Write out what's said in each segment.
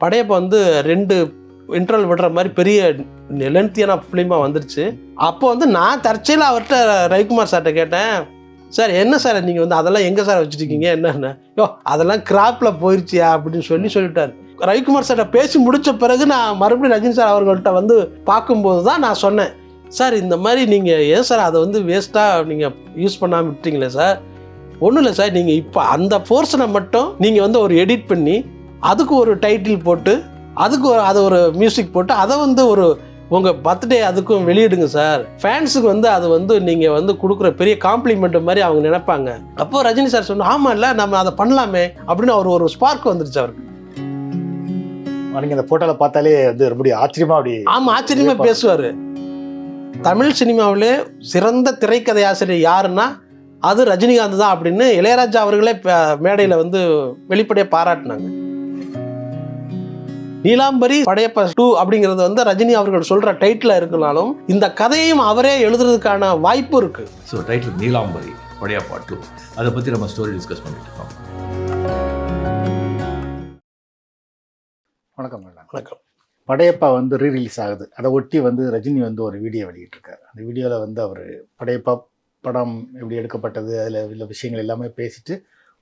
படையப்ப வந்து ரெண்டு இன்டர்வல் விடுற மாதிரி பெரிய லென்த்தியான ஃபிலிமாக வந்துருச்சு. அப்போ வந்து நான் தற்செயலாக அவர்கிட்ட ரவிக்குமார் சார்கிட்ட கேட்டேன் சார் என்ன சார் நீங்கள் வந்து அதெல்லாம் எங்கே சார் வச்சுருக்கீங்க? என்னென்ன? யோ அதெல்லாம் கிராப்பில் போயிருச்சியா? அப்படின்னு சொல்லி சொல்லிட்டார். ரவிக்குமார் சார்கிட்ட பேசி முடித்த பிறகு நான் மறுபடியும் ரஜினி சார் அவர்கள்ட்ட வந்து பார்க்கும்போது தான் நான் சொன்னேன் சார் இந்த மாதிரி நீங்கள் ஏன் சார் அதை வந்து வேஸ்ட்டாக நீங்கள் யூஸ் பண்ணாமல் விட்டீங்களே சார் ஒன்றும் இல்லை சார் நீங்கள் இப்போ அந்த போர்ஷனை மட்டும் நீங்கள் வந்து ஒரு எடிட் பண்ணி அதுக்கு ஒரு டைட்டில் போட்டு அதுக்கு ஒரு அதை ஒரு மியூசிக் போட்டு அதை வந்து ஒரு உங்கள் பர்த்டே அதுக்கும் வெளியிடுங்க சார். ஃபேன்ஸுக்கு வந்து அது வந்து நீங்கள் வந்து கொடுக்குற பெரிய காம்ப்ளிமெண்ட் மாதிரி அவங்க நினைப்பாங்க. அப்போ ரஜினி சார் சொன்னா ஆமாம் இல்லை நம்ம அதை பண்ணலாமே அப்படின்னு அவர் ஒரு ஸ்பார்க் வந்துருச்சு அவருக்கு. நீங்க அந்த போட்டோல பார்த்தாலே வந்து ரொம்ப ஆச்சரியமா அப்படி ஆமாம் ஆச்சரியமா பேசுவார். தமிழ் சினிமாவிலே சிறந்த திரைக்கதை ஆசிரியர் யாருன்னா அது ரஜினிகாந்த் தான் அப்படின்னு இளையராஜா அவர்களே மேடையில் வந்து வெளிப்படையாக பாராட்டினாங்க. நீலாம்பரி படையப்ப டூ அப்படிங்கிறது வந்து ரஜினி அவர்கள் சொல்ற டைட்டில் இருக்கனாலும் இந்த கதையையும் அவரே எழுதுறதுக்கான வாய்ப்பு இருக்கு. ஸோ டைட்டில் நீலாம்பரி படையா பாட்டு அதை பற்றி நம்ம ஸ்டோரி டிஸ்கஸ் பண்ணிட்டு இருக்கோம். வணக்கம் வணக்கம். படையப்பா வந்து ரீ ரிலீஸ் ஆகுது. அதை ஒட்டி வந்து ரஜினி வந்து ஒரு வீடியோ வெளியிட்டிருக்காரு. அந்த வீடியோவில் வந்து அவர் படையப்பா படம் எப்படி எடுக்கப்பட்டது அதில் உள்ள விஷயங்கள் எல்லாமே பேசிட்டு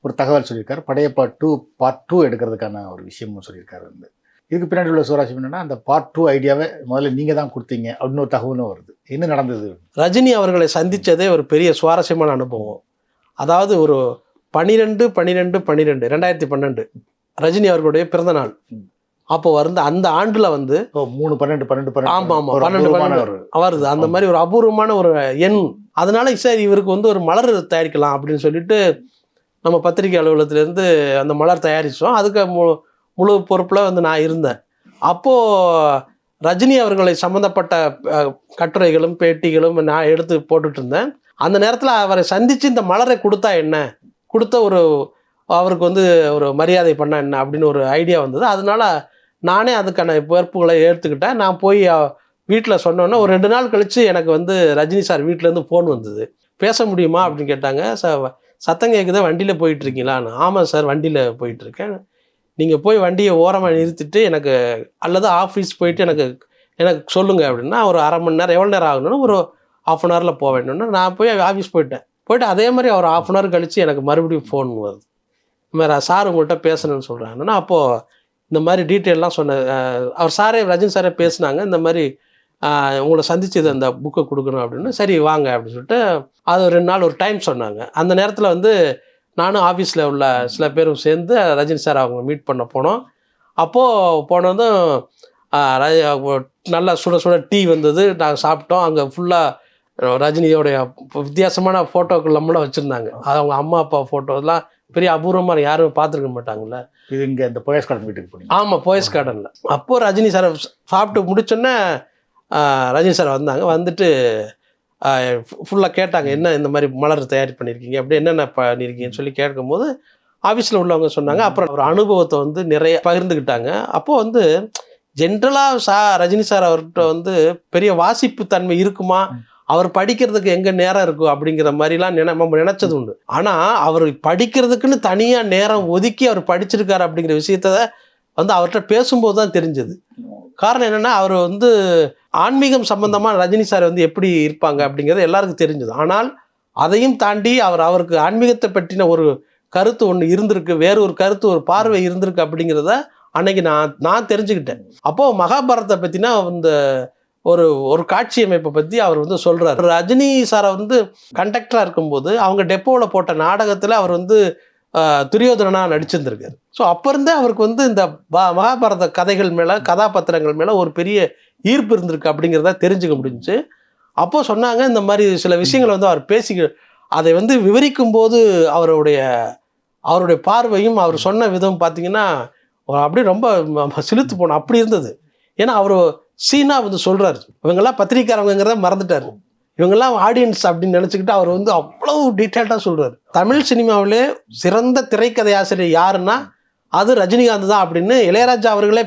ஒரு தகவல் சொல்லியிருக்காரு. படையப்பா டூ பார்ட் டூ எடுக்கிறதுக்கான ஒரு விஷயமும் சொல்லியிருக்காரு வந்து. இதுக்கு பின்னாடி உள்ள சுவராட்சி என்னன்னா அந்த பார்ட் டூ ஐடியாவை முதல்ல நீங்கள் தான் கொடுத்தீங்க அப்படின்னு ஒரு தகவலும் வருது. என்ன நடந்தது? ரஜினி அவர்களை சந்திச்சதே ஒரு பெரிய சுவாரஸ்யமான அனுபவம். அதாவது ஒரு பனிரெண்டு பனிரெண்டு பன்னிரெண்டு ரெண்டாயிரத்தி பன்னெண்டு ரஜினி அவர்களுடைய பிறந்த நாள். அப்போ வந்து அந்த ஆண்டுல வந்து மூணு பன்னெண்டு பன்னெண்டு ஆமா, ஆமா, ஒரு பன்னெண்டு, வருது. அந்த மாதிரி ஒரு அபூர்வமான ஒரு எண். அதனால சார் இவருக்கு வந்து ஒரு மலர் தயாரிக்கலாம் அப்படின்னு சொல்லிட்டு நம்ம பத்திரிகை அலுவலகத்திலேருந்து அந்த மலர் தயாரித்தோம் அதுக்கு மு முழு பொறுப்பில் வந்து நான் இருந்தேன். அப்போது ரஜினி அவர்களை சம்மந்தப்பட்ட கட்டுரைகளும் பேட்டிகளும் நான் எடுத்து போட்டுட்டு இருந்தேன். அந்த நேரத்தில் அவரை சந்தித்து இந்த மலரை கொடுத்தா என்ன? கொடுத்த ஒரு அவருக்கு வந்து ஒரு மரியாதை பண்ண என்ன? அப்படின்னு ஒரு ஐடியா வந்தது. அதனால நானே அதுக்கான பொறுப்புகளை ஏற்றுக்கிட்டேன் நான் போய் வீட்டில் சொன்னோன்னே ஒரு ரெண்டு நாள் கழித்து எனக்கு வந்து ரஜினி சார் வீட்டிலேருந்து ஃபோன் வந்தது. பேச முடியுமா? அப்படின்னு கேட்டாங்க. ச சத்தம் கேட்குதா வண்டியில் போயிட்டுருக்கீங்களான்னு ஆமாம் சார் வண்டியில் போயிட்டுருக்கேன் நீங்கள் போய் வண்டியை ஓரமாக நிறுத்திட்டு எனக்கு அல்லது ஆஃபீஸ் போயிட்டு எனக்கு எனக்கு சொல்லுங்கள் அப்படின்னா ஒரு அரை மணி நேரம் எவ்வளோ நேரம் ஆகணும்னா ஒரு ஆஃப் அன் ஹவரில் போக வேணும்னா நான் போய் ஆஃபீஸ் போயிட்டேன். போயிட்டு அதே மாதிரி ஒரு ஆஃப் அன் ஹவர் கழித்து எனக்கு மறுபடியும் ஃபோன் வருது. இந்த மாதிரி சார் உங்கள்கிட்ட பேசணும்னு சொல்கிறாங்கன்னா அப்போது இந்த மாதிரி டீட்டெயிலெலாம் சொன்ன அவர் சாரே ரஜினி சாரே பேசினாங்க. இந்த மாதிரி உங்களை சந்திச்சது அந்த புக்கை கொடுக்கணும் அப்படின்னு சரி வாங்க அப்படின்னு சொல்லிட்டு அது ரெண்டு நாள் ஒரு டைம் சொன்னாங்க. அந்த நேரத்தில் வந்து நானும் ஆஃபீஸில் உள்ள சில பேரும் சேர்ந்து ரஜினி சார் அவங்க மீட் பண்ண போனோம். அப்போது போனதும் நல்லா சுட சுட டீ வந்தது. நாங்கள் சாப்பிட்டோம். அங்கே ஃபுல்லாக ரஜினியோடைய வித்தியாசமான ஃபோட்டோக்கள் நம்மளும் வச்சுருந்தாங்க. அது அவங்க அம்மா அப்பா ஃபோட்டோலாம் பெரிய அபூர்வமாக யாரும் பார்த்துருக்க மாட்டாங்கல்ல. இது இங்க இந்த போயஸ் கார்டன் வீட்டுக்கு போனீங்க. ஆமாம் போயஸ் கார்டனில் அப்போது ரஜினி சார் சாப்பிட்டு முடிச்சோன்னே ரஜினி சார் வந்தாங்க. வந்துட்டு ஃபுல்லாக கேட்டாங்க என்ன இந்த மாதிரி மலர் தயார் பண்ணியிருக்கீங்க அப்படி என்னென்ன பண்ணியிருக்கீங்கன்னு சொல்லி கேட்கும்போது ஆஃபீஸில் உள்ளவங்க சொன்னாங்க. அப்புறம் ஒரு அனுபவத்தை வந்து நிறைய பகிர்ந்துக்கிட்டாங்க. அப்போது வந்து ஜென்ரலாக சா ரஜினி சார் அவர்கிட்ட வந்து பெரிய வாசிப்பு தன்மை இருக்குமா அவர் படிக்கிறதுக்கு எங்க நேரம் இருக்கும் அப்படிங்கிற மாதிரிலாம் நினை நம்ம நினைச்சது உண்டு. ஆனா அவர் படிக்கிறதுக்குன்னு தனியா நேரம் ஒதுக்கி அவர் படிச்சிருக்காரு அப்படிங்கிற விஷயத்த வந்து அவர்கிட்ட பேசும்போது தான் தெரிஞ்சது. காரணம் என்னென்னா அவர் வந்து ஆன்மீகம் சம்பந்தமாக ரஜினி சார் வந்து எப்படி இருப்பாங்க அப்படிங்கிறது எல்லாருக்கும் தெரிஞ்சது. ஆனால் அதையும் தாண்டி அவர் அவருக்கு ஆன்மீகத்தை பற்றின ஒரு கருத்து ஒன்று இருந்திருக்கு வேற ஒரு கருத்து ஒரு பார்வை இருந்திருக்கு அப்படிங்கிறத அன்னைக்கு நான் நான் தெரிஞ்சுக்கிட்டேன். அப்போது மகாபாரதத்தை பற்றினா இந்த ஒரு ஒரு காட்சி அமைப்பை பற்றி அவர் வந்து சொல்கிறார் ரஜினி சாரை வந்து கண்டக்டராக இருக்கும்போது அவங்க டெப்போவில் போட்ட நாடகத்தில் அவர் வந்து ஆஹ், நடிச்சிருந்திருக்காரு. ஸோ அப்போ இருந்தே அவருக்கு வந்து இந்த மகாபாரத கதைகள் மேலே கதாபாத்திரங்கள் மேலே ஒரு பெரிய ஈர்ப்பு இருந்திருக்கு அப்படிங்கிறத தெரிஞ்சுக்க முடிஞ்சுச்சு. அப்போ சொன்னாங்க இந்த மாதிரி சில விஷயங்களை வந்து அவர் பேசி அதை வந்து விவரிக்கும் போது அவருடைய அவருடைய பார்வையும் அவர் சொன்ன விதம் பார்த்தீங்கன்னா அப்படியே ரொம்ப சிலுத்து போனோம் அப்படி இருந்தது. ஏன்னா அவர் சீனா வந்து சொல்கிறாரு இவங்கெல்லாம் பத்திரிக்காரங்கிறத மறந்துட்டாரு. இவங்கெல்லாம் ஆடியன்ஸ் அப்படின்னு நினச்சிக்கிட்டு அவர் வந்து அவ்வளவு டீட்டெயில்டாக சொல்கிறார் தமிழ் சினிமாவிலே சிறந்த திரைக்கதை ஆசிரியர் யாருன்னா அது ரஜினிகாந்த் தான் அப்படின்னு இளையராஜா அவர்களே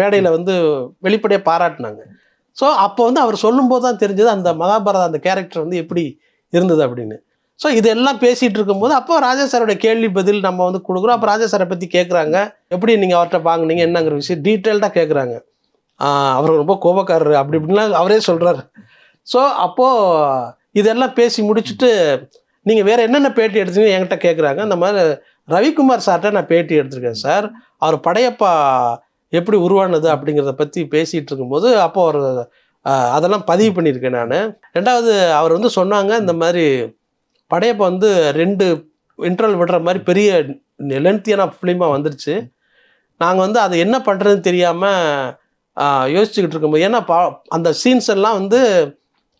மேடையில் வந்து வெளிப்படையாக பாராட்டினாங்க. ஸோ அப்போ வந்து அவர் சொல்லும்போது தான் தெரிஞ்சது அந்த மகாபாரதம் அந்த கேரக்டர் வந்து எப்படி இருந்தது அப்படின்னு. ஸோ இதெல்லாம் பேசிகிட்டு இருக்கும்போது அப்போ ராஜா சாரோட கேள்வி பதில் நம்ம வந்து கொடுக்குறோம். அப்போ ராஜா சாரை பற்றி கேட்குறாங்க எப்படி நீங்கள் அவர்கிட்ட வாங்குனீங்க என்னங்கிற விஷயம் டீட்டெயில்டாக கேட்குறாங்க அவர் ரொம்ப கோபக்காரர் அப்படி இப்படின்லாம் அவரே சொல்கிறாரு ஸோ அப்போது இதெல்லாம் பேசி முடிச்சுட்டு நீங்கள் வேறு என்னென்ன பேட்டி எடுத்தீங்க என்கிட்ட கேட்குறாங்க இந்த மாதிரி ரவிக்குமார் சார்கிட்ட நான் பேட்டி எடுத்திருக்கேன் சார். அவர் படையப்பா எப்படி உருவானது அப்படிங்கிறத பற்றி பேசிகிட்டு இருக்கும்போது அப்போ அவர் அதெல்லாம் பதிவு பண்ணியிருக்கேன் நான். ரெண்டாவது அவர் வந்து சொன்னாங்க இந்த மாதிரி படையப்பா வந்து ரெண்டு இன்டர்வல் விடுற மாதிரி பெரிய லென்த்தியான ஃபிலிமாக வந்துருச்சு. நாங்கள் வந்து அதை என்ன பண்ணுறதுன்னு தெரியாமல் யோசிச்சுக்கிட்டு இருக்கும்போது ஏன்னா பா அந்த சீன்ஸ் எல்லாம் வந்து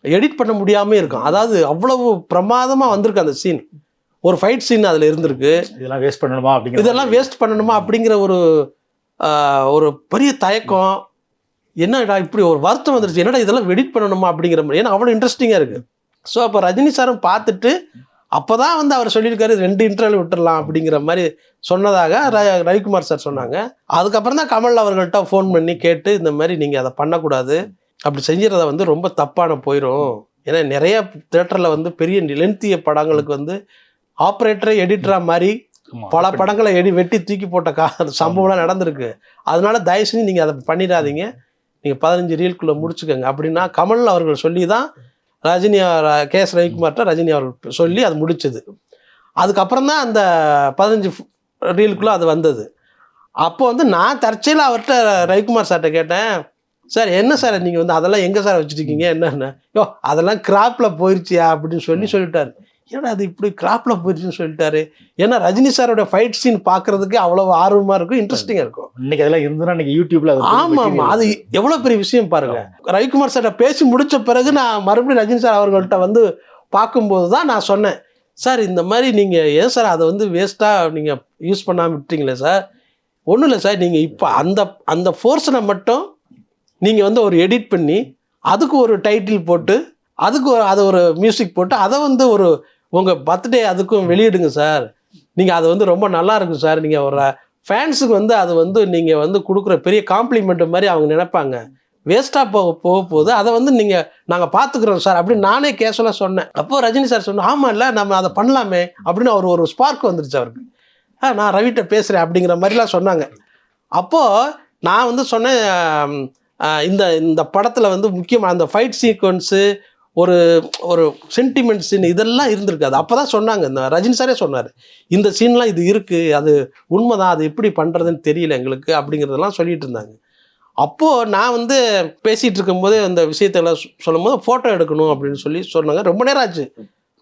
எடிட் பண்ண முடியாமல் இருக்கும். அதாவது அவ்வளவு பிரமாதமாக வந்திருக்கு அந்த சீன் ஒரு ஃபைட் சீன் அதில் இருந்திருக்கு. இதெல்லாம் வேஸ்ட் பண்ணணுமா அப்படிங்கிற இதெல்லாம் வேஸ்ட் பண்ணணுமா அப்படிங்கிற ஒரு ஒரு பெரிய தயக்கம். என்னடா இப்படி ஒரு வருத்தம் வந்துருச்சு. என்னடா இதெல்லாம் எடிட் பண்ணணுமா அப்படிங்கிற மாதிரி. ஏன்னா அவ்வளோ இன்ட்ரெஸ்டிங்காக இருக்குது ஸோ அப்போ ரஜினி சாரும் பார்த்துட்டு அப்போ தான் வந்து அவர் சொல்லியிருக்காரு ரெண்டு இன்டர்வல் விட்டுறலாம் அப்படிங்கிற மாதிரி சொன்னதாக ர- ரவிக்குமார் சார் சொன்னாங்க. அதுக்கப்புறம் தான் கமல் அவர்கள்ட்ட ஃபோன் பண்ணி கேட்டு இந்த மாதிரி நீங்கள் அதை பண்ணக்கூடாது. அப்படி செஞ்சுறத வந்து ரொம்ப தப்பான போயிடும் ஏன்னா நிறைய தேட்டரில் வந்து பெரிய லென்த்திய படங்களுக்கு வந்து ஆப்ரேட்டரை எடிட்டரா மாதிரி. பல படங்களை எடி வெட்டி தூக்கி போட்ட கா சம்பவம்லாம் நடந்திருக்கு. அதனால தயவு செஞ்சு நீங்கள் அதை பண்ணிடாதீங்க. நீங்கள் பதினஞ்சு ரீல்குள்ளே முடிச்சுக்கோங்க. அப்படின்னா கமல் அவர்கள் சொல்லி தான் ரஜினி கே எஸ் ரவிக்குமார்ட்ட ரஜினி அவர்கள் சொல்லி அது முடிச்சது. அதுக்கப்புறம் தான் அந்த பதினஞ்சு ரீலுக்குள்ளே அது வந்தது. அப்போ வந்து நான் தற்செயலாக அவர்கிட்ட ரவிக்குமார் சார்கிட்ட கேட்டேன். சார் என்ன சார் நீங்கள் வந்து அதெல்லாம் எங்கே சார் வச்சுருக்கீங்க? என்னென்ன யோ அதெல்லாம் கிராப்பில் போயிருச்சியா? அப்படின்னு சொல்லி சொல்லிட்டாரு. ஏன்னா அது இப்படி கிராப்பில் போயிருச்சுன்னு சொல்லிட்டாரு? ஏன்னா ரஜினி சாரோட ஃபைட் சீன் பார்க்கறதுக்கு அவ்வளவு ஆர்வமாக இருக்கும் இன்ட்ரெஸ்டிங்காக இருக்கும். இன்னைக்கு அதெல்லாம் இருந்ததுன்னா இன்னைக்கு யூடியூப்ல அது ஆமா ஆமா அது எவ்வளவு பெரிய விஷயம் பாருங்க. ரவிக்குமார் சார்ட்ட பேசி முடிச்ச பிறகு நான் மறுபடியும் ரஜினி சார் அவர்கள்ட்ட வந்து பார்க்கும்போது தான் நான் சொன்னேன். சார் இந்த மாதிரி நீங்க ஏன் சார் அதை வந்து வேஸ்டா நீங்க யூஸ் பண்ணாம விட்டீங்களே சார்? ஒன்றும் இல்லை சார் நீங்க இப்போ அந்த அந்த ஃபோர்ஸனை மட்டும் நீங்கள் வந்து ஒரு எடிட் பண்ணி அதுக்கு ஒரு டைட்டில் போட்டு அதுக்கு ஒரு அதை ஒரு மியூசிக் போட்டு அதை வந்து ஒரு உங்கள் பர்த்டே அதுக்கும் வெளியிடுங்க சார். நீங்கள் அது வந்து ரொம்ப நல்லா இருக்கும் சார். நீங்கள் ஒரு ஃபேன்ஸுக்கு வந்து அது வந்து நீங்கள் வந்து கொடுக்குற பெரிய காம்ப்ளிமெண்ட் மாதிரி அவங்க நினைப்பாங்க. வேஸ்ட்டாக போக போக போகுது. அதை வந்து நீங்கள் நாங்கள் பார்த்துக்குறோம் சார் அப்படின்னு நானே கேஷுவலாக சொன்னேன். அப்போது ரஜினி சார் சொன்னோம் ஆமாம் இல்லை நம்ம அதை பண்ணலாமே அப்படின்னு அவர் ஒரு ஸ்பார்க் வந்துருச்சு அவருக்கு. ஆ நான் ரவிட்ட பேசுகிறேன் அப்படிங்கிற மாதிரிலாம் சொன்னாங்க. அப்போது நான் வந்து சொன்னேன் இந்த இந்த படத்தில் வந்து முக்கியமாக அந்த ஃபைட் சீக்வன்ஸு ஒரு ஒரு சென்டிமெண்ட் சீன் இதெல்லாம் இருந்திருக்காது அப்போ தான் சொன்னாங்க. இந்த ரஜினி சாரே சொன்னார். இந்த சீன்லாம் இது இருக்குது அது உண்மைதான். அது எப்படி பண்ணுறதுன்னு தெரியல எங்களுக்கு அப்படிங்கிறதெல்லாம் சொல்லிட்டு இருந்தாங்க. அப்போது நான் வந்து பேசிகிட்டு இருக்கும்போது அந்த விஷயத்தெல்லாம் சொல்லும்போது ஃபோட்டோ எடுக்கணும் அப்படின்னு சொல்லி சொன்னாங்க. ரொம்ப நேரம் ஆச்சு.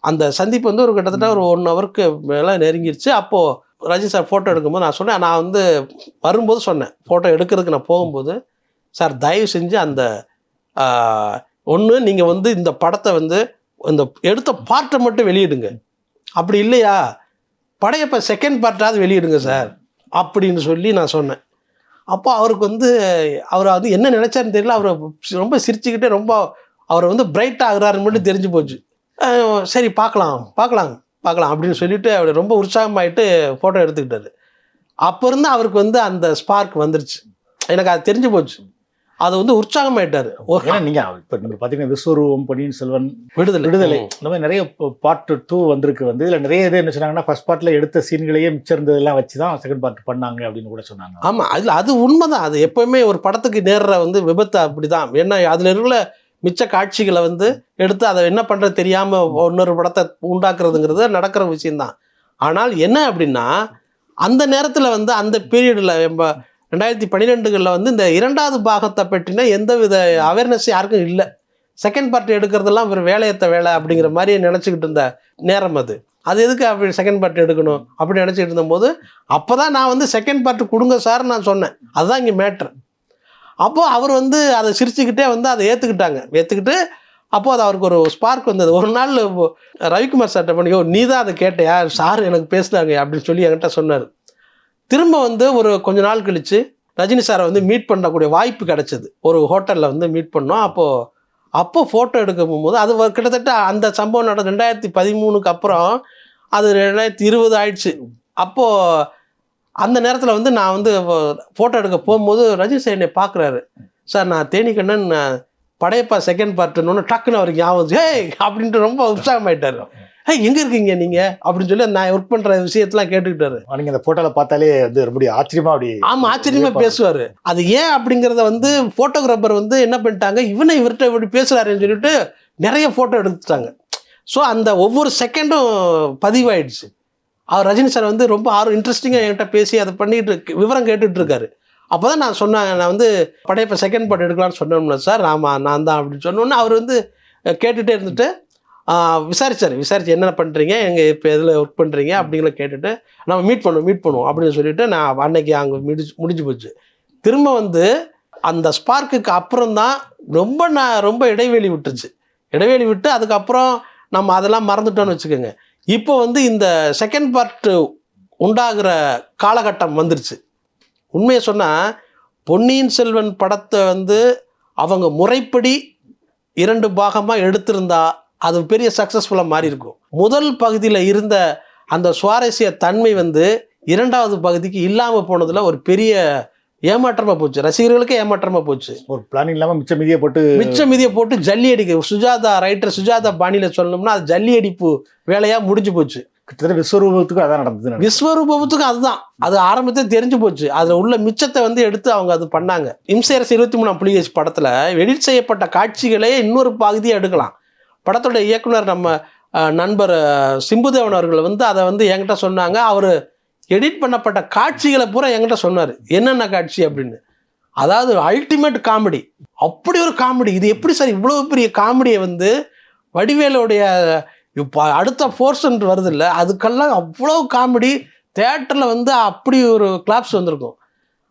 அந்த சந்திப்பு வந்து ஒரு கிட்டத்தட்ட ஒரு ஒன் ஹவருக்கு மேலே நெருங்கிருச்சு. அப்போது ரஜினி சார் ஃபோட்டோ எடுக்கும்போது நான் சொன்னேன். நான் வந்து வரும்போது சொன்னேன். ஃபோட்டோ எடுக்கிறதுக்கு நான் போகும்போது சார் தயவு செஞ்சு அந்த ஒன்று நீங்கள் வந்து இந்த படத்தை வந்து இந்த எடுத்த பார்ட்டை மட்டும் வெளியிடுங்க. அப்படி இல்லையா? படையப்ப செகண்ட் பார்ட்டாவது வெளியிடுங்க சார் அப்படின்னு சொல்லி நான் சொன்னேன். அப்போ அவருக்கு வந்து அவர் வந்து என்ன நினச்சாருன்னு தெரியல. அவர் ரொம்ப சிரிச்சுக்கிட்டே ரொம்ப அவர் வந்து பிரைட் ஆகுறாருன்னு மட்டும் தெரிஞ்சு போச்சு. சரி பார்க்கலாம் பார்க்கலாம் பார்க்கலாம் அப்படின்னு சொல்லிட்டு அவர் ரொம்ப உற்சாகமாயிட்டு ஃபோட்டோ எடுத்துக்கிட்டாரு. அப்போ இருந்து அவருக்கு வந்து அந்த ஸ்பார்க் வந்துருச்சு. எனக்கு அது தெரிஞ்சு போச்சு. அது வந்து உற்சாகமாயிட்டாரு. ஏன்னா நீங்க இப்ப நீங்க பாத்தீங்கன்னா விஸ்வரூபம் பொன்னியின் செல்வன் விடுதலை. விடுதலை. இந்த மாதிரி நிறைய பார்ட் டூ வந்திருக்கு வந்து. இதுல நிறைய இது என்ன சொன்னாங்கன்னா ஃபர்ஸ்ட் பார்ட்ல எடுத்த சீன்களையே மிச்சம் இருந்ததெல்லாம் வச்சு தான் செகண்ட் பார்ட் பண்ணாங்க அப்படின்னு கூட சொன்னாங்க. ஆமா அதுல அது உண்மைதான். அது எப்பவுமே ஒரு படத்துக்கு நேர்ற வந்து விபத்து அப்படிதான். ஏன்னா அதுல இருக்கிற மிச்ச காட்சிகளை வந்து எடுத்து அதை என்ன பண்றது தெரியாம இன்னொரு படத்தை உண்டாக்குறதுங்கிறது நடக்கிற விஷயம்தான். ஆனால் என்ன அப்படின்னா அந்த நேரத்துல வந்து அந்த பீரியட்ல நம்ம ரெண்டாயிரத்தி பன்னிரெண்டுகளில் வந்து இந்த இரண்டாவது பாகத்தை பற்றின எந்த வித அவேர்னஸ் யாருக்கும் இல்லை. செகண்ட் பார்ட் எடுக்கிறதெல்லாம் ஒரு வேலையத்த வேலை அப்படிங்கிற மாதிரி நினச்சிக்கிட்டு இருந்த நேரம் அது. அது எதுக்கு அப்படி செகண்ட் பார்ட் எடுக்கணும் அப்படின்னு நினச்சிட்டு இருந்தபோது அப்போ தான் நான் வந்து செகண்ட் பார்ட் கொடுங்க சார் நான் சொன்னேன். அதுதான் இங்கே மேட்ரு அப்போது அவர் வந்து அதை சிரிச்சுக்கிட்டே வந்து அதை ஏற்றுக்கிட்டாங்க ஏற்றுக்கிட்டு அப்போது அது அவருக்கு ஒரு ஸ்பார்க் வந்தது. ஒரு நாள் ரவிக்குமார் சார்ட்ட பண்ணியோ நீ தான் அதை கேட்டையா? சார் எனக்கு பேசினாங்க அப்படின்னு சொல்லி என்கிட்ட சொன்னார். திரும்ப வந்து ஒரு கொஞ்ச நாள் கழித்து ரஜினி சாரை வந்து மீட் பண்ணக்கூடிய வாய்ப்பு கிடைச்சது. ஒரு ஹோட்டலில் வந்து மீட் பண்ணோம். அப்போது அப்போ ஃபோட்டோ எடுக்க போகும்போது அது ஒரு கிட்டத்தட்ட அந்த சம்பவம் நடந்த ரெண்டாயிரத்தி பதிமூணுக்கு அப்புறம் அது ரெண்டாயிரத்தி இருபது ஆயிடுச்சு. அப்போது அந்த நேரத்தில் வந்து நான் வந்து ஃபோட்டோ எடுக்க போகும்போது ரஜினி சார் என்னை பார்க்குறாரு சார் நான் தேனிக்கண்ணன் படையப்பா செகண்ட் பார்ட்டுன்னு டக்குன்னு அவருக்கு ஞாபகம் ஏய் அப்படின்ட்டு ரொம்ப உற்சாகமாயிட்டார். ஏய் எங்கே இருக்கீங்க நீங்கள் அப்படின்னு சொல்லி நான் ஒர்க் பண்ணுற விஷயத்தெல்லாம் கேட்டுக்கிட்டாரு. நீங்க அந்த போட்டோல பார்த்தாலே வந்து ரொம்ப ஆச்சரியமா அப்படி ஆமா ஆச்சரியமா பேசுவாரு. அது ஏன் அப்படிங்கறத வந்து போட்டோகிராஃபர் வந்து என்ன பண்ணிட்டாங்க இவனை இவர்கிட்ட இப்படி பேசுறாருன்னு சொல்லிட்டு நிறைய போட்டோ எடுத்துட்டாங்க. ஸோ அந்த ஒவ்வொரு செகண்டும் பதிவாயிடுச்சு. அவர் ரஜினி சார் வந்து ரொம்ப ஆர்வம் இன்ட்ரெஸ்டிங்காக என்கிட்ட பேசி அதை பண்ணிட்டு இருக்கு- விவரம் கேட்டுட்டு இருக்காரு. அப்போ தான் நான் சொன்னேன் நான் வந்து படையப்ப செகண்ட் பார்ட் எடுக்கலாம்னு சொன்னோம்ல சார் ஆமாம் நான் தான் அப்படின்னு சொன்னோன்னே அவர் வந்து அஹ், கேட்டுட்டே இருந்துட்டு விசாரிச்சார் விசாரிச்சு என்னென்ன பண்ணுறீங்க எங்கள் இப்போ எதில் ஒர்க் பண்ணுறீங்க அப்படிங்கிற கேட்டுட்டு நம்ம மீட் பண்ணுவோம் மீட் பண்ணுவோம் அப்படின்னு சொல்லிட்டு நான் அன்னைக்கு அங்கே முடிச்சு முடிஞ்சு போச்சு. திரும்ப வந்து அந்த ஸ்பார்க்குக்கு அப்புறம் தான் ரொம்ப நான் ரொம்ப இடைவெளி விட்டுச்சு. இடைவெளி விட்டு அதுக்கப்புறம் நம்ம அதெல்லாம் மறந்துட்டோம்னு வச்சுக்கோங்க. இப்போ வந்து இந்த செகண்ட் பார்ட்டு உண்டாகிற காலகட்டம் வந்துருச்சு. உண்மையை சொன்னால் பொன்னியின் செல்வன் படத்தை வந்து அவங்க முறைப்படி இரண்டு பாகமாக எடுத்திருந்தா அது பெரிய சக்ஸஸ்ஃபுல்லாக மாறி இருக்கும் முதல் பகுதியில் இருந்த அந்த சுவாரஸ்ய தன்மை வந்து இரண்டாவது பகுதிக்கு இல்லாமல் போனதில் ஒரு பெரிய ஏமாற்றமாக போச்சு. ரசிகர்களுக்கே ஏமாற்றமாக போச்சு. ஒரு பிளான் இல்லாம மிச்ச மீதியை போட்டு மிச்ச மீதியை போட்டு ஜல்லி அடிக்க சுஜாதா ரைட்டர் சுஜாதா பாணியில் சொல்லணும்னா அது ஜல்லி அடிப்பு வேலையாக முடிஞ்சு போச்சு. கிட்டத்தட்ட விஸ்வரூபத்துக்கும் அதான் நடந்தது விஸ்வரூபத்துக்கு அதுதான். அது ஆரம்பத்தே தெரிஞ்சு போச்சு. அதில் உள்ள மிச்சத்தை வந்து எடுத்து அவங்க அது பண்ணாங்க. இம்சேரஸ் இருபத்தி மூணாம் புலிகேசி படத்தில் எடிட் செய்யப்பட்ட காட்சிகளே இன்னொரு பகுதியை எடுக்கலாம். படத்தோட இயக்குனர் நம்ம நண்பர் சிம்புதேவன் அவர்கள் வந்து அதை வந்து என்கிட்ட சொன்னாங்க. அவர் எடிட் பண்ணப்பட்ட காட்சிகளை பூரா என்கிட்ட சொன்னார். என்னென்ன காட்சி அப்படின்னு. அதாவது அல்டிமேட் காமெடி அப்படி ஒரு காமெடி இது எப்படி சார் இவ்வளோ பெரிய காமெடியை வந்து வடிவேலுடைய இப்போ அடுத்த போர்ஷன் வருது இல்லை அதுக்கெல்லாம் அவ்வளோ காமெடி தேட்டரில் வந்து அப்படி ஒரு கிளாப்ஸ் வந்திருக்கும்.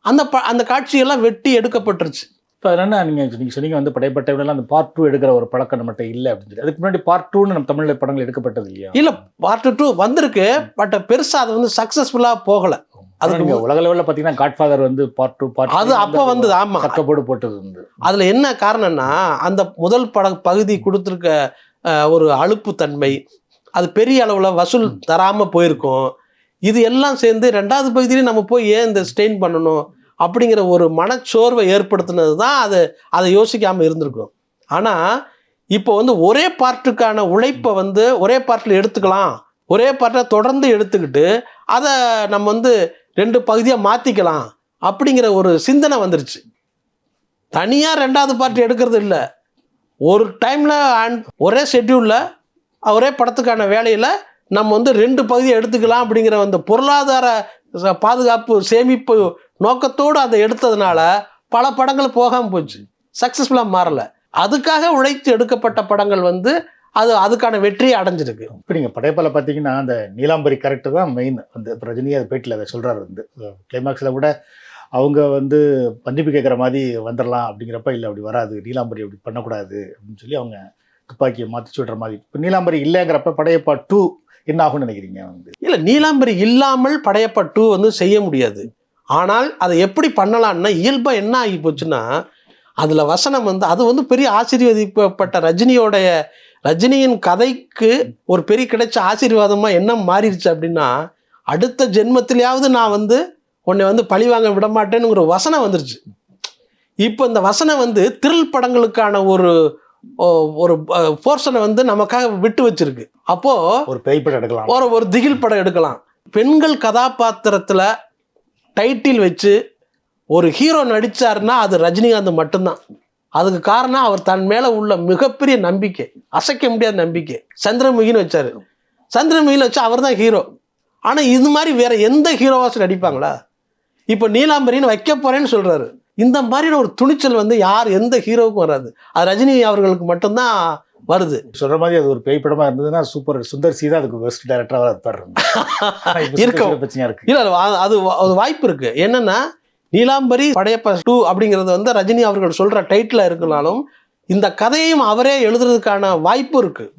அந்த ப அந்த காட்சியெல்லாம் வெட்டி எடுக்கப்பட்டுருச்சு. இப்போ என்னன்னா நீங்க நீங்க சொன்னீங்க வந்து படைப்பட்டவர்கள் அந்த பார்ட் டூ எடுக்கிற ஒரு பழக்கம் நம்மகிட்ட இல்லை அப்படின்னு சொல்லி. அதுக்கு முன்னாடி பார்ட் டூன்னு நம்ம தமிழ்ல படங்கள் எடுக்கப்பட்டது இல்லையா? இல்லை பார்ட் டூ வந்திருக்கு பட் பெருசாக அது வந்து சக்ஸஸ்ஃபுல்லாக போகலை. அது அதுக்கு நீங்க உலக லெவலில் பார்த்தீங்கன்னா காட்ஃபாதர் வந்து பார்ட் டூ பார்ட் அது அப்போ வந்தது ஆமாம் சக்கப்போடு போட்டது வந்து. அதில் என்ன காரணம்னா அந்த முதல் பட பகுதி கொடுத்துருக்க ஒரு அலுப்புத்தன்மை அது பெரிய அளவில் வசூல் தராமல் போயிருக்கும். இது எல்லாம் சேர்ந்து ரெண்டாவது பகுதியிலையும் நம்ம போய் ஏன் இந்த ஸ்டெயின் பண்ணணும்? அப்படிங்கிற ஒரு மனச்சோர்வை ஏற்படுத்தினது தான் அது அதை யோசிக்காமல் இருந்திருக்கும். ஆனால் இப்போ வந்து ஒரே பார்ட்டுக்கான உழைப்பை வந்து ஒரே பார்ட்டில் எடுத்துக்கலாம். ஒரே பார்ட்டை தொடர்ந்து எடுத்துக்கிட்டு அதை நம்ம வந்து ரெண்டு பகுதியாக மாற்றிக்கலாம் அப்படிங்கிற ஒரு சிந்தனை வந்துருச்சு. தனியாக ரெண்டாவது பார்ட்டி எடுக்கிறது இல்லை. ஒரு டைமில் அண்ட் ஒரே ஷெட்யூலில் ஒரே படத்துக்கான வேலையில் நம்ம வந்து ரெண்டு பகுதியை எடுத்துக்கலாம் அப்படிங்கிற அந்த பொருளாதார ச- பாதுகாப்பு சேமிப்பு நோக்கத்தோடு அதை எடுத்ததுனால பல படங்கள் போகாமல் போச்சு. சக்ஸஸ்ஃபுல்லாக மாறல. அதுக்காக உழைத்து எடுக்கப்பட்ட படங்கள் வந்து அது அதுக்கான வெற்றியை அடைஞ்சிருக்கு. இப்போ நீங்கள் படையப்பால பார்த்தீங்கன்னா அந்த நீலாம்பரி கரெக்டு தான் மெயின் அந்த ரஜினி அது பேட்டில் அதை சொல்கிறாரு வந்து. கிளைமாக்ஸில் கூட அவங்க வந்து மன்னிப்பு கேட்குற மாதிரி வந்துடலாம் அப்படிங்கிறப்ப இல்லை அப்படி வராது. நீலாம்பரி அப்படி பண்ணக்கூடாது. அப்படின்னு சொல்லி அவங்க துப்பாக்கியை மாற்றி விடுற மாதிரி. இப்போ நீலாம்பரி இல்லைங்கிறப்ப படையப்பா டூ என்ன ஆகும்னு நினைக்கிறீங்க வந்து இல்லை நீலாம்பரி இல்லாமல் படையப்பா டூ வந்து செய்ய முடியாது. ஆனால் அதை எப்படி பண்ணலாம்னா இயல்பாக என்ன ஆகி போச்சுன்னா அதில் வசனம் வந்து அது வந்து பெரிய ஆசீர்வதிக்கப்பட்ட ரஜினியோடைய ரஜினியின் கதைக்கு ஒரு பெரிய கிடைச்ச ஆசீர்வாதமாக என்ன மாறிடுச்சு அப்படின்னா அடுத்த ஜென்மத்திலேயாவது நான் வந்து உன்னை வந்து பழிவாங்க விட மாட்டேனுங்கிற வசனம் வந்துருச்சு. இப்போ இந்த வசனம் வந்து திரில் படங்களுக்கான ஒரு ஒரு போர்ஷனை வந்து நமக்காக விட்டு வச்சிருக்கு. அப்போது ஒரு பேய் படம் எடுக்கலாம். ஒரு ஒரு திகில் படம் எடுக்கலாம். பெண்கள் கதாபாத்திரத்தில் டைட்டில் வச்சு ஒரு ஹீரோ நடித்தார்னா அது ரஜினிகாந்த் மட்டும்தான். அதுக்கு காரணம் அவர் தன் மேலே உள்ள மிகப்பெரிய நம்பிக்கை. அசைக்க முடியாத நம்பிக்கை. சந்திரமுகின்னு வச்சார். சந்திரமுகின்னு வச்சு அவர் தான் ஹீரோ. ஆனால் இது மாதிரி வேற எந்த ஹீரோவாச்சும் நடிப்பாங்களா? இப்போ நீலாம்பரின்னு வைக்க போகிறேன்னு சொல்கிறாரு இந்த மாதிரியான ஒரு துணிச்சல் வந்து யார் எந்த ஹீரோவுக்கும் வராது. அது ரஜினி அவர்களுக்கு மட்டும்தான் வருது. சொல்ற மாதிரி அது ஒரு பேய் படமா இருந்ததுன்னா சூப்பர் சுந்தர் சி தான் அதுக்கு பெஸ்ட் டேரக்டராக இருப்பார் இருக்கும். பிரச்சனையா இருக்கு. இல்ல அது- அது வாய்ப்பு இருக்கு. என்னன்னா நீலாம்பரி படையப்ப டூ அப்படிங்கிறது வந்து ரஜினி அவர்கள் சொல்ற டைட்டில் இருக்கனாலும் இந்த கதையையும் அவரே எழுதுறதுக்கான வாய்ப்பு இருக்கு.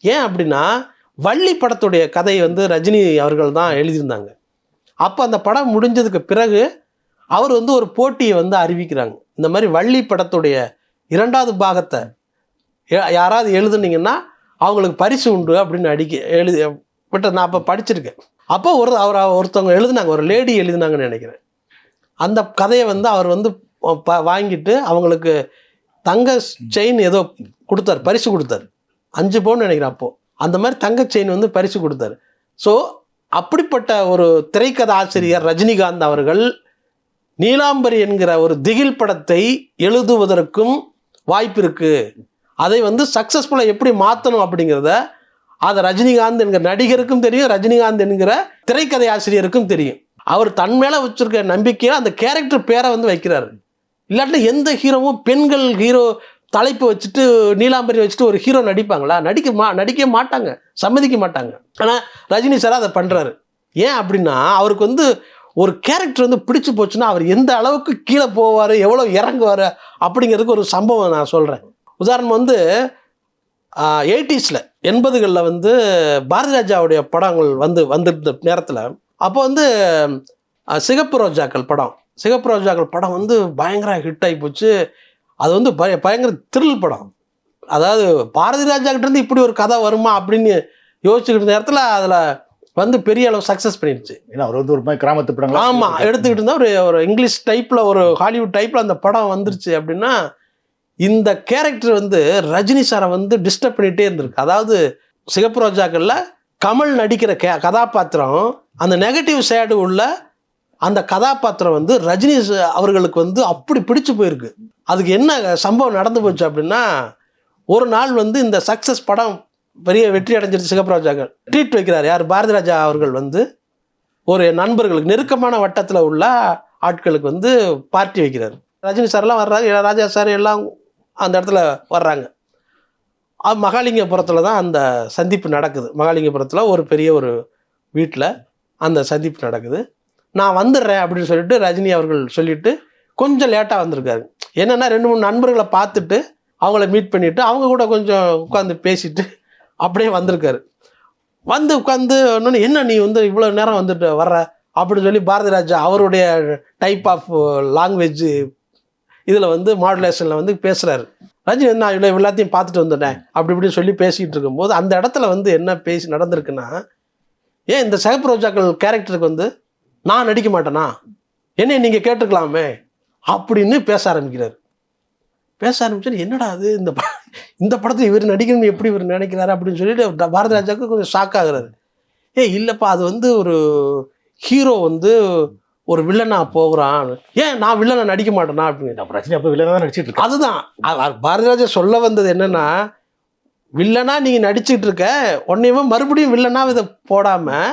ஏன் அப்படின்னா வள்ளி படத்துடைய கதை வந்து ரஜினி அவர்கள் தான் எழுதியிருந்தாங்க. அப்போ அந்த படம் முடிஞ்சதுக்கு பிறகு அவர் வந்து ஒரு போட்டியை வந்து அறிவிக்கிறாங்க. இந்த மாதிரி வள்ளி படத்துடைய இரண்டாவது பாகத்தை யாராவது எழுதுனீங்கன்னா அவங்களுக்கு பரிசு உண்டு அப்படின்னு அடிக்க எழுதி பட் நான் அப்போ படிச்சிருக்கேன். அப்போ ஒரு அவர் ஒருத்தவங்க எழுதினாங்க ஒரு லேடி எழுதினாங்கன்னு நினைக்கிறேன். அந்த கதையை வந்து அவர் வந்து ப வாங்கிட்டு அவங்களுக்கு தங்க செயின் ஏதோ கொடுத்தாரு பரிசு கொடுத்தாரு. அஞ்சு பவுன் நினைக்கிறேன் அப்போது அந்த மாதிரி தங்க செயின் வந்து பரிசு கொடுத்தாரு. ஸோ அப்படிப்பட்ட ஒரு திரைக்கதை ஆசிரியர் ரஜினிகாந்த் அவர்கள் நீலாம்பரி என்கிற ஒரு திகில் படத்தை எழுதுவதற்கும் வாய்ப்பு இருக்குது அதை வந்து சக்ஸஸ்ஃபுல்லாக எப்படி மாற்றணும் அப்படிங்கிறத அதை ரஜினிகாந்த் என்கிற நடிகருக்கும் தெரியும் ரஜினிகாந்த் என்கிற திரைக்கதை ஆசிரியருக்கும் தெரியும். அவர் தன் மேலே வச்சுருக்க நம்பிக்கையை அந்த கேரக்டர் பேரை வந்து வைக்கிறாரு. இல்லாட்டினா எந்த ஹீரோவும் பெண்கள் ஹீரோ தலைப்பு வச்சுட்டு நீலாம்பரி வச்சுட்டு ஒரு ஹீரோ நடிப்பாங்களா? நடிக்க மா நடிக்க மாட்டாங்க சம்மதிக்க மாட்டாங்க. ஆனால் ரஜினி சார் அதை பண்ணுறாரு ஏன் அப்படின்னா அவருக்கு வந்து ஒரு கேரக்டர் வந்து பிடிச்சி போச்சுன்னா அவர் எந்த அளவுக்கு கீழே போவார் எவ்வளோ இறங்குவார் அப்படிங்கிறதுக்கு ஒரு சம்பவம் நான் சொல்கிறேன் உதாரணம் வந்து எயிட்டிஸில் எண்பதுகளில் வந்து பாரதி ராஜாவுடைய படங்கள் வந்து வந்திருந்த நேரத்தில் அப்போ வந்து சிகப்பு ரோஜாக்கள் படம். சிகப்பு ரோஜாக்கள் படம் வந்து பயங்கர ஹிட் ஆகி போச்சு. அது வந்து பய பயங்கர த்ரில் படம். அதாவது பாரதி ராஜா கிட்ட இருந்து இப்படி ஒரு கதை வருமா அப்படின்னு யோசிச்சுக்கிட்டு நேரத்தில் அதில் வந்து பெரிய அளவு சக்ஸஸ் பண்ணிருச்சு. ஏன்னா அவர் வந்து ஒரு மாதிரி கிராமத்து படங்களா ஆமாம் எடுத்துக்கிட்டு இருந்தால் ஒரு ஒரு இங்கிலீஷ் டைப்பில் ஒரு ஹாலிவுட் டைப்பில் அந்த படம் வந்துருச்சு அப்படின்னா இந்த கேரக்டர் வந்து ரஜினி சாரை வந்து டிஸ்டர்ப் பண்ணிகிட்டே இருந்திருக்கு. அதாவது சிகப்பு ரோஜாக்களில் கமல் நடிக்கிற கே கதாபாத்திரம் அந்த நெகட்டிவ் சேடு உள்ள அந்த கதாபாத்திரம் வந்து ரஜினி அவர்களுக்கு வந்து அப்படி பிடிச்சு போயிருக்கு. அதுக்கு என்ன சம்பவம் நடந்து போச்சு அப்படின்னா ஒரு நாள் வந்து இந்த சக்ஸஸ் படம் பெரிய வெற்றி அடைஞ்சிருச்சு சிகப்பராஜாக்கள் ட்ரீட் வைக்கிறார் யார்? பாரதி ராஜா அவர்கள் வந்து ஒரு நண்பர்களுக்கு நெருக்கமான வட்டத்தில் உள்ள ஆட்களுக்கு வந்து பார்ட்டி வைக்கிறார். ரஜினி சார்லாம் வர்றாரு. ராஜா சார் எல்லாம் அந்த இடத்துல வர்றாங்க. மகாலிங்கபுரத்தில் தான் அந்த சந்திப்பு நடக்குது. மகாலிங்கபுரத்தில் ஒரு பெரிய ஒரு வீட்டில் அந்த சந்திப்பு நடக்குது. நான் வந்துடுறேன் அப்படின்னு சொல்லிட்டு ரஜினி அவர்கள் சொல்லிட்டு கொஞ்சம் லேட்டாக வந்திருக்காரு. என்னென்னா ரெண்டு மூணு நண்பர்களை பார்த்துட்டு அவங்கள மீட் பண்ணிவிட்டு அவங்க கூட கொஞ்சம் உட்காந்து பேசிட்டு அப்படியே வந்திருக்காரு. வந்து உட்காந்து இன்னொன்று என்ன நீ வந்து இவ்வளோ நேரம் வந்துட்டு வர்ற? அப்படின்னு சொல்லி பாரதி ராஜா அவருடைய டைப் ஆஃப் லாங்குவேஜ் இதில் வந்து மாடுலேஷனில் வந்து பேசுகிறாரு ரஜினி நான் இவ்வளோ எல்லாத்தையும் பார்த்துட்டு வந்துட்டேன் அப்படி இப்படின்னு சொல்லி பேசிகிட்டு இருக்கும்போது அந்த இடத்துல வந்து என்ன பேசி நடந்திருக்குன்னா ஏன் இந்த சகப் ரோஜாக்கள் கேரக்டருக்கு வந்து நான் நடிக்க மாட்டேனா? என்னை நீங்கள் கேட்டுக்கலாமே அப்படின்னு பேச ஆரம்பிக்கிறார். பேச ஆரம்பிச்சு என்னடா அது? இந்த ப- இந்த படத்தில் இவர் நடிக்கணும்னு எப்படி இவர் நினைக்கிறாரு? அப்படின்னு சொல்லிட்டு பாரதி ராஜாவுக்கு கொஞ்சம் ஷாக் ஆகுறாரு. ஏ இல்லைப்பா அது வந்து ஒரு ஹீரோ வந்து ஒரு வில்லனா போகிறான். ஏன் நான் வில்லனை நடிக்க மாட்டேனா அப்படின்னு. அப்ப ரஜினி அப்ப வில்லனா தான் நடிச்சிட்டு இருக்காரு அதுதான். அ- அ- பாரதி ராஜா சொல்ல வந்தது என்னன்னா வில்லனா நீங்க நடிச்சிட்டு இருக்க உன்னையுமே மறுபடியும் வில்லனா இதை போடாம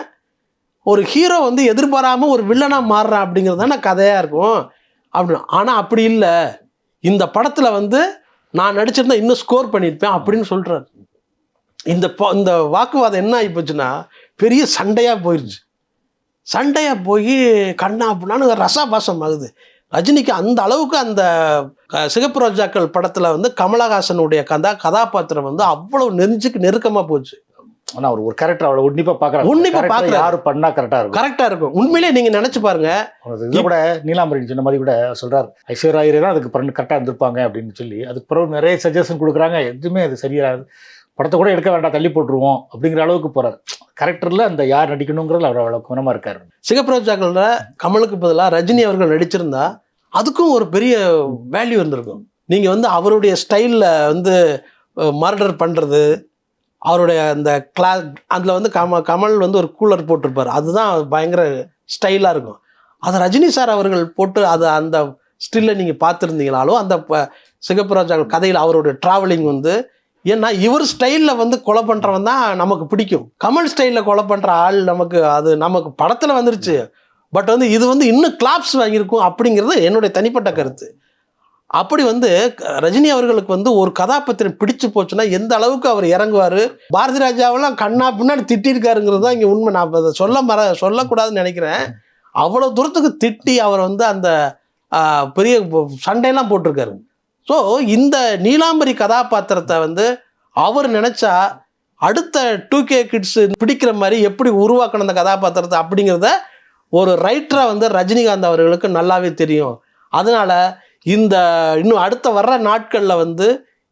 ஒரு ஹீரோ வந்து எதிர்பாராம ஒரு வில்லனா மாறுறான் அப்படிங்கிறது தானே கதையா இருக்கும். அப்படின்னு ஆனா அப்படி இல்லை. இந்த படத்துல வந்து நான் நடிச்சிருந்தா இன்னும் ஸ்கோர் பண்ணியிருப்பேன் அப்படின்னு சொல்றாரு. இந்த இந்த வாக்குவாதம் என்ன ஆகி போச்சுன்னா பெரிய சண்டையா போயிடுச்சு சண்டையா போய் கண்ணா அப்படின்னான்னு ரசாபாசம் ஆகுது. ரஜினிக்கு அந்த அளவுக்கு அந்த சிகப்பு ரோஜாக்கள் படத்துல வந்து கமலஹாசனுடைய கதா கதாபாத்திரம் வந்து அவ்வளவு நெஞ்சுக்கு நெருக்கமா போச்சு. ஆனா அவர் ஒரு கேரக்டர் அவ்வளவு உன்னிப்பா பாக்குறாரு. உன்னிப்பா Character பார்க்கறாரு. யாரு பண்ணா கரெக்டா இருக்கும்? கரெக்டா இருக்கும். உண்மையிலே நீங்க நினைச்சு பாருங்க. இதுல கூட நீலாம்பரி சொன்ன மாதிரி கூட சொல்றாரு. ஐஸ்வர்யா தான் அதுக்கு பண்ணு கரெக்டாக இருந்திருப்பாங்க அப்படின்னு சொல்லி. அதுக்கு பிறகு நிறைய சஜஷன் கொடுக்குறாங்க. எதுவுமே அது சரியாது படத்தை கூட எடுக்க வேண்டாம் தள்ளி போட்டுருவோம் அப்படிங்கிற அளவுக்கு போகிறார் கரெக்டரில் அந்த யார் நடிக்கணுங்கிறது அவர் அவ்வளோ கவனமா இருக்கார். சிகப்பு கமலுக்கு பதிலாக ரஜினி அவர்கள் நடிச்சிருந்தா அதுக்கும் ஒரு பெரிய வேல்யூ இருந்திருக்கும். நீங்கள் வந்து அவருடைய ஸ்டைலில் வந்து மர்டர் பண்ணுறது அவருடைய அந்த கிளா அதில் வந்து கம கமல் வந்து ஒரு கூலர் போட்டிருப்பார். அதுதான் பயங்கர ஸ்டைலாக இருக்கும். அதை ரஜினி சார் அவர்கள் போட்டு அதை அந்த ஸ்டில்லை நீங்கள் பார்த்துருந்தீங்களாலும் அந்த ப- சிகப்பு ராஜாக்கள் கதையில் அவருடைய ட்ராவலிங் வந்து ஏன்னா இவர் ஸ்டைலில் வந்து கொலை பண்ணுறவன் தான் நமக்கு பிடிக்கும். கமல் ஸ்டைலில் கொலை பண்ணுற ஆள் நமக்கு அது நமக்கு படத்தில் வந்துருச்சு. பட் வந்து இது வந்து இன்னும் கிளாப்ஸ் வாங்கியிருக்கும் அப்படிங்கிறது என்னுடைய தனிப்பட்ட கருத்து. அப்படி வந்து க- ரஜினி அவர்களுக்கு வந்து ஒரு கதாபாத்திரம் பிடிச்சு போச்சுன்னா எந்த அளவுக்கு அவர் இறங்குவார்? பாரதி ராஜாவெல்லாம் கண்ணா பின்னாடி திட்டிருக்காருங்கிறது தான் இங்கே உண்மை. நான் அதை சொல்ல மற சொல்லக்கூடாதுன்னு நினைக்கிறேன். அவ்வளோ தூரத்துக்கு திட்டி அவர் வந்து அந்த பெரிய சண்டையெல்லாம் போட்டிருக்காரு. ஸோ இந்த நீலாம்பரி கதாபாத்திரத்தை வந்து அவர் நினச்சா அடுத்த டூ கே கிட்ஸ் பிடிக்கிற மாதிரி எப்படி உருவாக்கணும் அந்த கதாபாத்திரத்தை அப்படிங்கிறத ஒரு ரைட்டராக வந்து ரஜினிகாந்த் அவர்களுக்கு நல்லாவே தெரியும். அதனால இந்த இன்னும் அடுத்த வர்ற நாட்களில் வந்து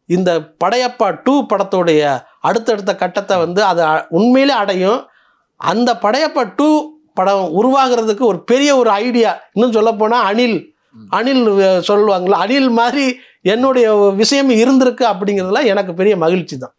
இந்த படையப்பா டூ படத்துடைய அடுத்தடுத்த கட்டத்தை வந்து அது உண்மையிலே அடையும். அந்த படையப்பா டூ படம் உருவாகிறதுக்கு ஒரு பெரிய ஒரு ஐடியா இன்னும் சொல்லப்போனால் அனில் அனில் அஹ், சொல்லுவாங்கல்ல அனில் மாதிரி என்னுடைய விஷயம் இருந்திருக்கு அப்படிங்கிறதுல எனக்கு பெரிய மகிழ்ச்சி தான்.